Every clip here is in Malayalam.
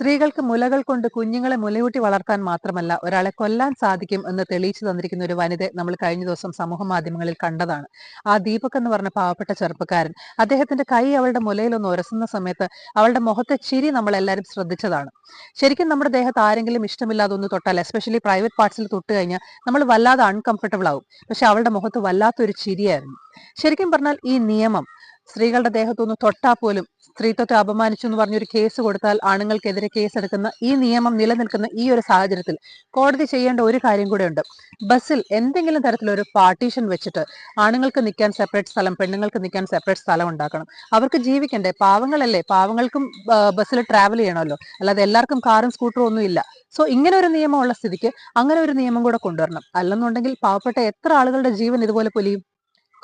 സ്ത്രീകൾക്ക് മുലകൾ കൊണ്ട് കുഞ്ഞുങ്ങളെ മുലയൂട്ടി വളർത്താൻ മാത്രമല്ല ഒരാളെ കൊല്ലാൻ സാധിക്കും എന്ന് തെളിയിച്ചു തന്നിരിക്കുന്ന ഒരു വനിത നമ്മൾ കഴിഞ്ഞ ദിവസം സമൂഹ മാധ്യമങ്ങളിൽ കണ്ടതാണ്. ആ ദീപക് എന്ന് പറഞ്ഞ പാവപ്പെട്ട ചെറുപ്പക്കാരൻ അദ്ദേഹത്തിന്റെ കൈ അവളുടെ മുലയിൽ ഒന്ന് ഉരസുന്ന സമയത്ത് അവളുടെ മുഖത്തെ ചിരി നമ്മൾ എല്ലാവരും ശ്രദ്ധിച്ചതാണ്. ശരിക്കും നമ്മുടെ ദേഹത്ത് ആരെങ്കിലും ഇഷ്ടമില്ലാതെ ഒന്ന് തൊട്ടാൽ എസ്പെഷ്യലി പ്രൈവറ്റ് പാർട്സിൽ തൊട്ട് കഴിഞ്ഞാൽ നമ്മൾ വല്ലാതെ അൺകംഫർട്ടബിൾ ആവും. പക്ഷെ അവളുടെ മുഖത്ത് വല്ലാത്തൊരു ചിരിയായിരുന്നു. ശരിക്കും പറഞ്ഞാൽ ഈ നിയമം സ്ത്രീകളുടെ ദേഹത്തൊന്ന് തൊട്ടാ പോലും സ്ത്രീത്വത്തെ അപമാനിച്ചു എന്ന് പറഞ്ഞൊരു കേസ് കൊടുത്താൽ ആണുങ്ങൾക്കെതിരെ കേസെടുക്കുന്ന ഈ നിയമം നിലനിൽക്കുന്ന ഈ ഒരു സാഹചര്യത്തിൽ കോടതി ചെയ്യേണ്ട ഒരു കാര്യം കൂടെ ഉണ്ട് ബസ്സിൽ എന്തെങ്കിലും തരത്തിലൊരു പാർട്ടീഷൻ വെച്ചിട്ട് ആണുങ്ങൾക്ക് നിൽക്കാൻ സെപ്പറേറ്റ് സ്ഥലം പെണ്ണുങ്ങൾക്ക് നിൽക്കാൻ സെപ്പറേറ്റ് സ്ഥലം ഉണ്ടാക്കണം. അവർക്ക് ജീവിക്കണ്ടേ? പാവങ്ങളല്ലേ? പാവങ്ങൾക്കും ബസ്സിൽ ട്രാവൽ ചെയ്യണമല്ലോ. അല്ലാതെ എല്ലാവർക്കും കാറും സ്കൂട്ടറും ഒന്നും ഇല്ല. സോ ഇങ്ങനെ ഒരു നിയമമുള്ള സ്ഥിതിക്ക് അങ്ങനെ ഒരു നിയമം കൂടെ കൊണ്ടുവരണം. അല്ലെന്നുണ്ടെങ്കിൽ പാവപ്പെട്ട എത്ര ആളുകളുടെ ജീവൻ ഇതുപോലെ പൊലിയും?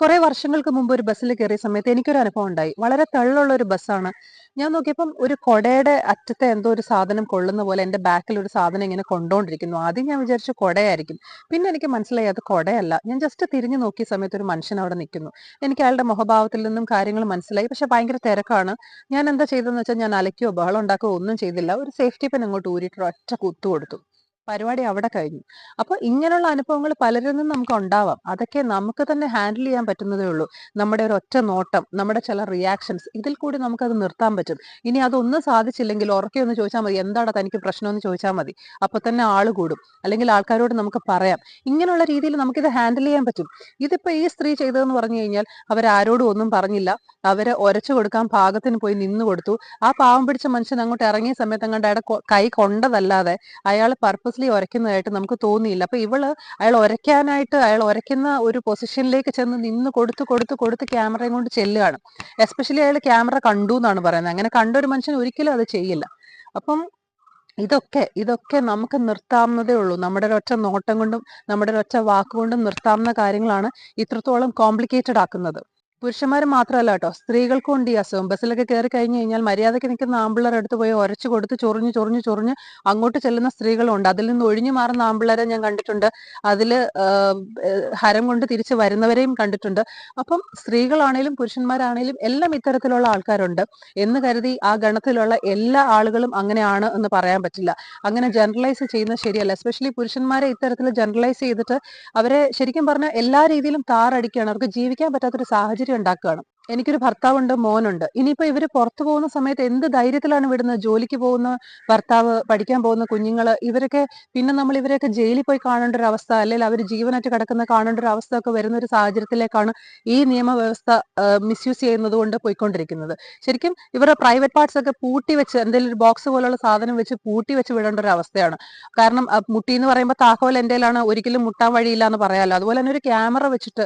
കുറെ വർഷങ്ങൾക്ക് മുമ്പ് ഒരു ബസ്സിൽ കയറിയ സമയത്ത് എനിക്കൊരു അനുഭവം ഉണ്ടായി. വളരെ തള്ളുള്ള ഒരു ബസ്സാണ്. ഞാൻ നോക്കിയപ്പം ഒരു കൊടയുടെ അറ്റത്തെ എന്തോ ഒരു സാധനം കൊള്ളുന്ന പോലെ എന്റെ ബാക്കിൽ ഒരു സാധനം ഇങ്ങനെ കൊണ്ടുകൊണ്ടിരിക്കുന്നു ആദ്യം ഞാൻ വിചാരിച്ചു കൊടയായിരിക്കും. പിന്നെ എനിക്ക് മനസ്സിലായി അത് കൊടയല്ല. ഞാൻ ജസ്റ്റ് തിരിഞ്ഞു നോക്കിയ സമയത്ത് ഒരു മനുഷ്യൻ അവിടെ നിൽക്കുന്നു. എനിക്ക് അയാളുടെ മുഖഭാവത്തിൽ നിന്നും കാര്യങ്ങൾ മനസ്സിലായി. പക്ഷെ ഭയങ്കര തിരക്കാണ്. ഞാൻ എന്താ ചെയ്തതെന്ന് വെച്ചാൽ ഞാൻ അലക്കുകയോ ബഹളം ഉണ്ടാക്കുകയോ ഒന്നും ചെയ്തില്ല. ഒരു സേഫ്റ്റി പെൻ അങ്ങോട്ട് ഊരിയിട്ട് ഒറ്റ കുത്തു കൊടുത്തു. പരിപാടി അവിടെ കഴിഞ്ഞു. അപ്പോൾ ഇങ്ങനെയുള്ള അനുഭവങ്ങൾ പലരിൽ നിന്നും നമുക്ക് ഉണ്ടാവാം. അതൊക്കെ നമുക്ക് തന്നെ ഹാൻഡിൽ ചെയ്യാൻ പറ്റുന്നതേ ഉള്ളൂ. നമ്മുടെ ഒരു ഒറ്റ നോട്ടം നമ്മുടെ ചില റിയാക്ഷൻസ് ഇതിൽ കൂടി നമുക്ക് അത് നിർത്താൻ പറ്റും. ഇനി അതൊന്നും സാധിച്ചില്ലെങ്കിൽ ഉറക്കെ ഒന്ന് ചോദിച്ചാൽ മതി എന്താണ് തനിക്ക് പ്രശ്നമെന്ന് ചോദിച്ചാൽ മതി. അപ്പൊ തന്നെ ആൾ കൂടും. അല്ലെങ്കിൽ ആൾക്കാരോട് നമുക്ക് പറയാം. ഇങ്ങനെയുള്ള രീതിയിൽ നമുക്കിത് ഹാൻഡിൽ ചെയ്യാൻ പറ്റും. ഇതിപ്പോ ഈ സ്ത്രീ ചെയ്തതെന്ന് പറഞ്ഞു കഴിഞ്ഞാൽ അവരാരോടും ഒന്നും പറഞ്ഞില്ല. അവരെ ഒരച്ചു കൊടുക്കാൻ പാകത്തിന് പോയി നിന്ന് കൊടുത്തു. ആ പാവം പിടിച്ച മനുഷ്യൻ അങ്ങോട്ട് ഇറങ്ങിയ സമയത്ത് അങ്ങോട്ട് അയാളുടെ കൈ കൊണ്ടതല്ലാതെ അയാൾ പർപ്പസ് പർപ്പസ്ലി ഉരയ്ക്കുന്നതായിട്ട് നമുക്ക് തോന്നിയില്ല. അപ്പൊ ഇവൾ അയാൾ ഒരയ്ക്കാനായിട്ട് അയാൾ ഒരയ്ക്കുന്ന ഒരു പൊസിഷനിലേക്ക് ചെന്ന് നിന്ന് കൊടുത്ത് കൊടുത്ത് കൊടുത്ത് ക്യാമറയും കൊണ്ട് ചെല്ലുകയാണ്. എസ്പെഷ്യലി അയാൾ ക്യാമറ കണ്ടു എന്നാണ് പറയുന്നത്. അങ്ങനെ കണ്ട ഒരു മനുഷ്യൻ ഒരിക്കലും അത് ചെയ്യില്ല. അപ്പം ഇതൊക്കെ ഇതൊക്കെ നമുക്ക് നിർത്താവുന്നതേ ഉള്ളൂ. നമ്മുടെ ഒരൊറ്റ നോട്ടം കൊണ്ടും നമ്മുടെ ഒരൊറ്റ വാക്കുകൊണ്ടും നിർത്താവുന്ന കാര്യങ്ങളാണ് ഇത്രത്തോളം കോംപ്ലിക്കേറ്റഡ് ആക്കുന്നത്. പുരുഷന്മാർ മാത്രമല്ല കേട്ടോ സ്ത്രീകൾക്കും ഉണ്ട് ഈ അസുഖം. ബസ്സിലൊക്കെ കയറി കഴിഞ്ഞു കഴിഞ്ഞാൽ മര്യാദയ്ക്ക് നിൽക്കുന്ന ആമ്പിള്ളേർ അടുത്ത് പോയി ഉരച്ചു കൊടുത്ത് ചൊറിഞ്ഞ് ചൊറിഞ്ഞ് ചൊറിഞ്ഞ് അങ്ങോട്ട് ചെല്ലുന്ന സ്ത്രീകളുണ്ട്. അതിൽ നിന്ന് ഒഴിഞ്ഞു മാറുന്ന ആമ്പിള്ളേരെ ഞാൻ കണ്ടിട്ടുണ്ട്. അതിൽ ഹരം കൊണ്ട് തിരിച്ച് വരുന്നവരെയും കണ്ടിട്ടുണ്ട്. അപ്പം സ്ത്രീകളാണേലും പുരുഷന്മാരാണേലും എല്ലാം ഇത്തരത്തിലുള്ള ആൾക്കാരുണ്ട്. എന്ന് കരുതി ആ ഗണത്തിലുള്ള എല്ലാ ആളുകളും അങ്ങനെയാണ് എന്ന് പറയാൻ പറ്റില്ല. അങ്ങനെ ജനറലൈസ് ചെയ്യുന്നത് ശരിയല്ല. എസ്പെഷ്യലി പുരുഷന്മാരെ ഇത്തരത്തിൽ ജനറലൈസ് ചെയ്തിട്ട് അവരെ ശരിക്കും പറഞ്ഞാൽ എല്ലാ രീതിയിലും താറടിക്കുകയാണ്. അവർക്ക് ജീവിക്കാൻ പറ്റാത്തൊരു സാഹചര്യം ഉണ്ടാക്കുകയാണ്. എനിക്കൊരു ഭർത്താവുണ്ട് മോനുണ്ട്. ഇനിയിപ്പോ ഇവർ പുറത്തു പോകുന്ന സമയത്ത് എന്ത് ധൈര്യത്തിലാണ് വിടുന്നത്? ജോലിക്ക് പോകുന്ന ഭർത്താവ് പഠിക്കാൻ പോകുന്ന കുഞ്ഞുങ്ങൾ ഇവരൊക്കെ പിന്നെ നമ്മൾ ഇവരെയൊക്കെ ജയിലിൽ പോയി കാണേണ്ട ഒരു അവസ്ഥ അല്ലെങ്കിൽ അവർ ജീവനറ്റ് കിടക്കുന്ന കാണേണ്ട ഒരു അവസ്ഥ ഒക്കെ വരുന്ന ഒരു സാഹചര്യത്തിലേക്കാണ് ഈ നിയമവ്യവസ്ഥ മിസ്യൂസ് ചെയ്യുന്നത് കൊണ്ട് പോയിക്കൊണ്ടിരിക്കുന്നത്. ശരിക്കും ഇവരുടെ പ്രൈവറ്റ് പാർട്സ് ഒക്കെ പൂട്ടി വെച്ച് എന്തെങ്കിലും ഒരു ബോക്സ് പോലുള്ള സാധനം വെച്ച് പൂട്ടി വെച്ച് വിടേണ്ട ഒരു അവസ്ഥയാണ്. കാരണം മുട്ടി എന്ന് പറയുമ്പോൾ താക്കോൽ എന്തേലാണ് ഒരിക്കലും മുട്ടാൻ വഴിയില്ല എന്ന് പറയാമല്ലോ. അതുപോലെ തന്നെ ഒരു ക്യാമറ വെച്ചിട്ട്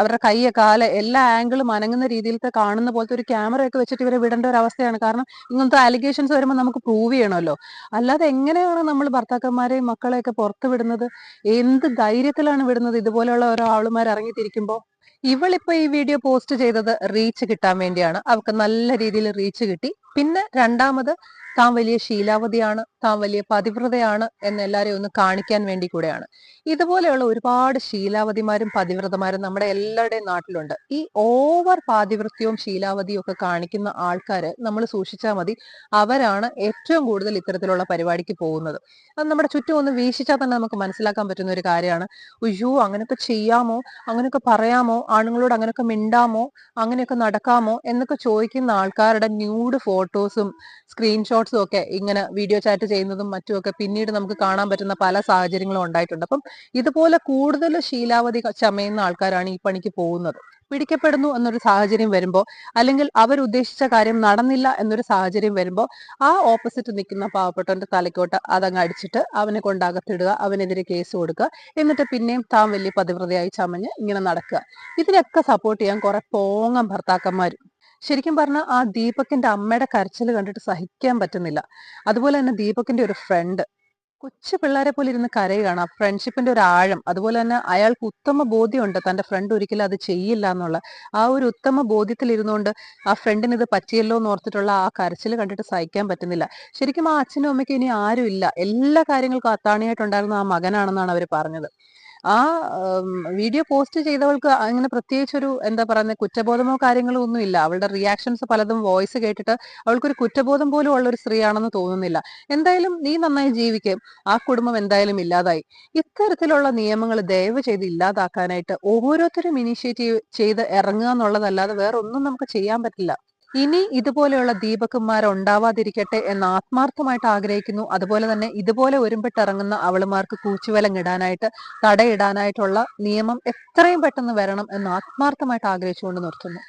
അവരുടെ കൈയെ കാല എല്ലാ ആംഗിളും അനങ്ങുന്ന രീതിയിലത്തെ കാണുന്ന പോലത്തെ ഒരു ക്യാമറ ഒക്കെ വെച്ചിട്ട് ഇവരെ വിടേണ്ട ഒരു അവസ്ഥയാണ്. കാരണം ഇങ്ങനത്തെ അലിഗേഷൻസ് വരുമ്പോൾ നമുക്ക് പ്രൂവ് ചെയ്യണമല്ലോ. അല്ലാതെ എങ്ങനെയാണ് നമ്മൾ ഭർത്താക്കന്മാരെയും മക്കളെയൊക്കെ പുറത്ത് വിടുന്നത്? എന്ത് ധൈര്യത്തിലാണ് വിടുന്നത്? ഇതുപോലെയുള്ള ഓരോ ആളുമാർ ഇറങ്ങിത്തിരിക്കുമ്പോൾ ഇവളിപ്പോ ഈ വീഡിയോ പോസ്റ്റ് ചെയ്തത് റീച്ച് കിട്ടാൻ വേണ്ടിയാണ്. അവർക്ക് നല്ല രീതിയിൽ റീച്ച് കിട്ടി. പിന്നെ രണ്ടാമത് താൻ വലിയ ശീലാവതിയാണ് താൻ വലിയ പതിവ്രതയാണ് എന്ന് എല്ലാവരെയും ഒന്ന് കാണിക്കാൻ വേണ്ടി കൂടെയാണ്. ഇതുപോലെയുള്ള ഒരുപാട് ശീലാവതിമാരും പതിവ്രതമാരും നമ്മുടെ എല്ലാവരുടെയും നാട്ടിലുണ്ട്. ഈ ഓവർ പാതിവൃത്യവും ശീലാവതിയും ഒക്കെ കാണിക്കുന്ന ആൾക്കാരെ നമ്മൾ സൂക്ഷിച്ചാൽ മതി അവരാണ് ഏറ്റവും കൂടുതൽ ഇത്തരത്തിലുള്ള പരിപാടിക്ക് പോകുന്നത്. അത് നമ്മുടെ ചുറ്റും ഒന്ന് വീക്ഷിച്ചാൽ തന്നെ നമുക്ക് മനസ്സിലാക്കാൻ പറ്റുന്ന ഒരു കാര്യമാണ്. ഉയ്യോ അങ്ങനെയൊക്കെ ചെയ്യാമോ? അങ്ങനെയൊക്കെ പറയാമോ? ആണുങ്ങളോട് അങ്ങനെയൊക്കെ മിണ്ടാമോ? അങ്ങനെയൊക്കെ നടക്കാമോ? എന്നൊക്കെ ചോദിക്കുന്ന ആൾക്കാരുടെ ന്യൂഡ് ഫോട്ടോസും സ്ക്രീൻഷോട്ട്സും ഒക്കെ ഇങ്ങനെ വീഡിയോ ചാറ്റ് ചെയ്യുന്നതും മറ്റുമൊക്കെ പിന്നീട് നമുക്ക് കാണാൻ പറ്റുന്ന പല സാഹചര്യങ്ങളും ഉണ്ടായിട്ടുണ്ട്. അപ്പം ഇതുപോലെ കൂടുതൽ ശീലാവധി ചമയുന്ന ആൾക്കാരാണ് ഈ പണിക്ക് പോകുന്നത്. പിടിക്കപ്പെടുന്നു എന്നൊരു സാഹചര്യം വരുമ്പോൾ അല്ലെങ്കിൽ അവർ ഉദ്ദേശിച്ച കാര്യം നടന്നില്ല എന്നൊരു സാഹചര്യം വരുമ്പോൾ ആ ഓപ്പോസിറ്റ് നിൽക്കുന്ന പാവപ്പെട്ടവന്റെ തലക്കോട്ട് അതങ്ങ് അടിച്ചിട്ട് അവനെ കൊണ്ടകത്തിടുക അവനെതിരെ കേസ് കൊടുക്കുക. എന്നിട്ട് പിന്നെയും താൻ വലിയ പതിവ്രതയായി ചമഞ്ഞ് ഇങ്ങനെ നടക്കുക. ഇതിനൊക്കെ സപ്പോർട്ട് ചെയ്യാൻ കുറെ പോങ്ങം ഭർത്താക്കന്മാരും ശരിക്കും പറഞ്ഞാൽ ആ ദീപകിന്റെ അമ്മയുടെ കരച്ചിൽ കണ്ടിട്ട് സഹിക്കാൻ പറ്റുന്നില്ല. അതുപോലെ തന്നെ ദീപകിന്റെ ഒരു ഫ്രണ്ട് കൊച്ചു പിള്ളേരെ പോലെ ഇരുന്ന് കരയുകയാണ്. ആ ഫ്രണ്ട്ഷിപ്പിന്റെ ഒരു ആഴം അതുപോലെ തന്നെ അയാൾക്ക് ഉത്തമ ബോധ്യമുണ്ട്. തന്റെ ഫ്രണ്ട് ഒരിക്കലും അത് ചെയ്യില്ല എന്നുള്ള ആ ഒരു ഉത്തമ ബോധ്യത്തിൽ ഇരുന്നുകൊണ്ട് ആ ഫ്രണ്ടിന് ഇത് പറ്റിയല്ലോ എന്ന് ഓർത്തിട്ടുള്ള ആ കരച്ചിൽ കണ്ടിട്ട് സഹിക്കാൻ പറ്റുന്നില്ല. ശരിക്കും ആ അച്ഛനും അമ്മയ്ക്കും ഇനി ആരും ഇല്ല എല്ലാ കാര്യങ്ങൾക്കും അത്താണിയായിട്ടുണ്ടായിരുന്ന ആ മകനാണെന്നാണ് അവർ പറഞ്ഞത്. ആ വീഡിയോ പോസ്റ്റ് ചെയ്തവൾക്ക് അങ്ങനെ പ്രത്യേകിച്ച് ഒരു എന്താ പറയുന്നത് കുറ്റബോധമോ കാര്യങ്ങളോ ഒന്നുമില്ല. അവളുടെ റിയാക്ഷൻസ് പലതും വോയിസ് കേട്ടിട്ട് അവൾക്കൊരു കുറ്റബോധം പോലും ഉള്ള ഒരു സ്ത്രീയാണെന്ന് തോന്നുന്നില്ല. എന്തായാലും നീ നന്നായി ജീവിക്കും. ആ കുടുംബം എന്തായാലും ഇല്ലാതായി. ഇത്തരത്തിലുള്ള നിയമങ്ങൾ ദയവ് ചെയ്ത് ഇല്ലാതാക്കാനായിട്ട് ഓരോരുത്തരും ഇനിഷ്യേറ്റീവ് ചെയ്ത് ഇറങ്ങുക എന്നുള്ളതല്ലാതെ വേറെ ഒന്നും നമുക്ക് ചെയ്യാൻ പറ്റില്ല. ഇനി ഇതുപോലെയുള്ള ദീപക്കുമാർ ഉണ്ടാവാതിരിക്കട്ടെ എന്ന് ആത്മാർത്ഥമായിട്ട് ആഗ്രഹിക്കുന്നു. അതുപോലെ തന്നെ ഇതുപോലെ ഒരുമ്പിട്ടിറങ്ങുന്ന അവളുമാർക്ക് ഇടാനായിട്ട് തടയിടാനായിട്ടുള്ള നിയമം എത്രയും പെട്ടെന്ന് വരണം എന്ന് ആത്മാർത്ഥമായിട്ട് ആഗ്രഹിച്ചുകൊണ്ട് നിർത്തുന്നു.